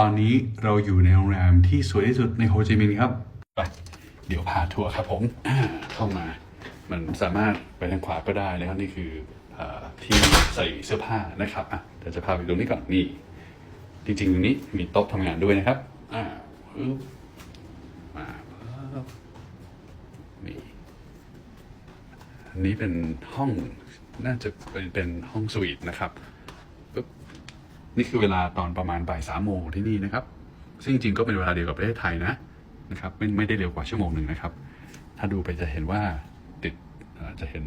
ตอนนี้เราอยู่ในโรงแรมที่สวยที่สุดในโฮจิมินห์ครับ ไป เดี๋ยวพาทัวร์ครับผมเข้ามา มันสามารถไปทางขวาก็ได้นะครับนี่คืออที่ใส่เสื้อผ้านะครับอะเดี๋ยวจะพาไปตรงนี้ก่อนนี่จริงๆตรงนี้มีโต๊ะทำงานด้วยนะครับอ่ามาปึ๊บนี่อันนี้เป็นห้องน่าจะเป็นเป็นห้องสวีทนะครับปึ๊บ นี่คือเวลาตอนประมาณบ่ายสามโมงที่นี่นะครับ ซึ่งจริงๆก็เป็นเวลาเดียวกับประเทศไทยนะนะครับไม่ไม่ได้เร็วกว่าชั่วโมงหนึ่งนะครับ ถ้าดูไปจะเห็นว่าติดจะเห็น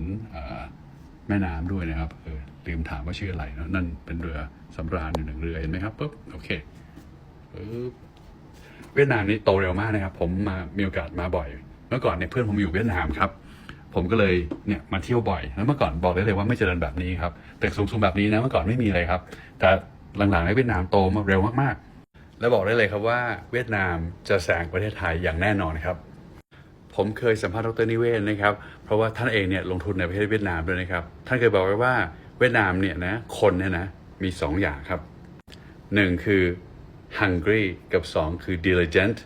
แม่น้ำด้วยนะครับเออลืมถามว่าชื่ออะไรนะนั่นเป็นเรือสำราญอยู่หนึ่งเรือเห็นไหมครับปุ๊บโอเคปึ๊บเวียดนามนี่โตเร็วมากนะครับ ผมมามีโอกาสมาบ่อย เมื่อก่อนเนี่ยเพื่อนผมอยู่เวียดนามครับ ผมก็เลยเนี่ยมาเที่ยวบ่อย แล้วเมื่อก่อนบอกได้เลยว่าไม่เจริญแบบนี้ครับตึกสูงๆแบบนี้นะเมื่อก่อนไม่มีเลยครับ แต่ หลังๆในเวียดนามโตมาเร็วมากๆ และบอกได้เลยครับว่าเวียดนามจะแซงประเทศไทยอย่างแน่นอนครับ ผมเคยสัมภาษณ์ดรนิเวศน์นะครับ เพราะว่าท่านเองเนี่ยลงทุนในประเทศเวียดนามด้วยนะครับ ท่านเคยบอกไว้ว่าเวียดนามเนี่ยนะคนเนี่ยนะมีสองอย่างครับหนึ่งคือ hungry กับสองคือ diligent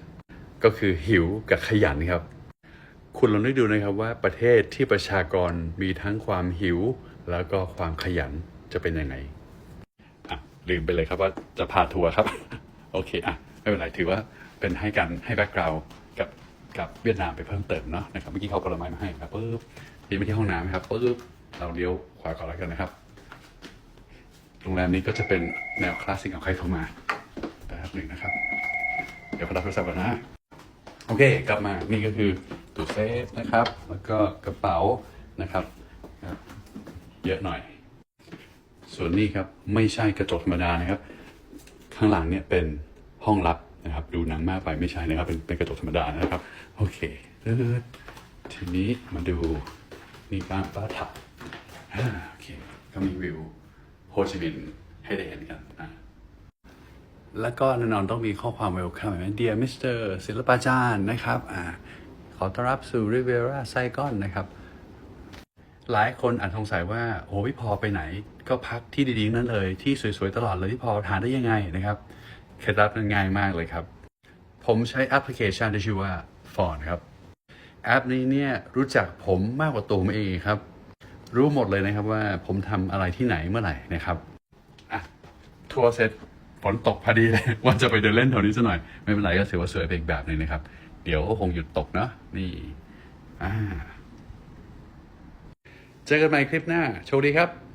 ก็คือหิวกับขยันครับ คุณลองนึกดูนะครับว่าประเทศที่ประชากรมีทั้งความหิว แล้วก็ความขยันจะเป็นยังไง ลืมไปเลยครับว่าจะพาทัวร์ครับ โอเคอะไม่เป็นไรถือว่าเป็นให้กันให้แบ็กกราวด์กับกับเวียดนามไปเพิ่มเติมเนาะนะครับเมื่อกี้เขาผลไม้มาให้ครับปุ๊บนี่ไปที่ห้องน้ำครับปุ๊บเราเลี้ยวขวาก่อนแล้วกันนะครับโรงแรมนี้ก็จะเป็นแนวคลาสสิกเอาใครโทรมาแป๊บหนึ่งนะครับ เดี๋ยวขอรับโทรศัพท์ก่อนนะ โอเค กลับมานี่ก็คือตู้เซฟนะครับ แล้วก็กระเป๋านะครับ เยอะหน่อย ส่วนนี้ครับไม่ใช่กระจกธรรมดานะครับ ข้างหลังเนี่ยเป็นห้องลับนะครับ ดูหนังมากไปไม่ใช่นะครับ เป็นเป็นกระจกธรรมดานะครับ โอเคเออทีนี้มาดูนี่บ้านป้าถักโอเคก็มีวิวโฮจิมินห์ให้ได้เห็นกันอ่าแล้วก็แน่นอนต้องมีข้อความ welcome เห็นไหม Dear Mr. ศิลปาจารย์นะครับอ่าขอต้อนรับสู่ Rivera Saigon นะครับ หลายคนอาจสงสัยว่าโอ้พี่พอไปไหน ก็พักที่ดีๆนั่นเลย ที่สวยๆตลอดเลยที่พอทานได้ยังไงนะครับเคล็ดลับมันง่ายมากเลยครับ ผมใช้แอปพลิเคชันที่ชื่อว่า f o n ครับแอปนี้เนี่ยรู้จักผมมากกว่าตัวผมเองครับ รู้หมดเลยนะครับว่าผมทำอะไรที่ไหนเมื่อไหร่นะครับอะทัวร์เสร็จฝนตกพอดีเลยว่าจะไปเดินเล่นแถวนี้สัหน่อย ไม่เป็นไรก็ถือว่าสวยไปอีกแบบหนึ่งนะครับ เดี๋ยวก็คงหยุดตกเนาะนี่อ่า เจอกันใหม่คลิปหน้า โชคดีครับ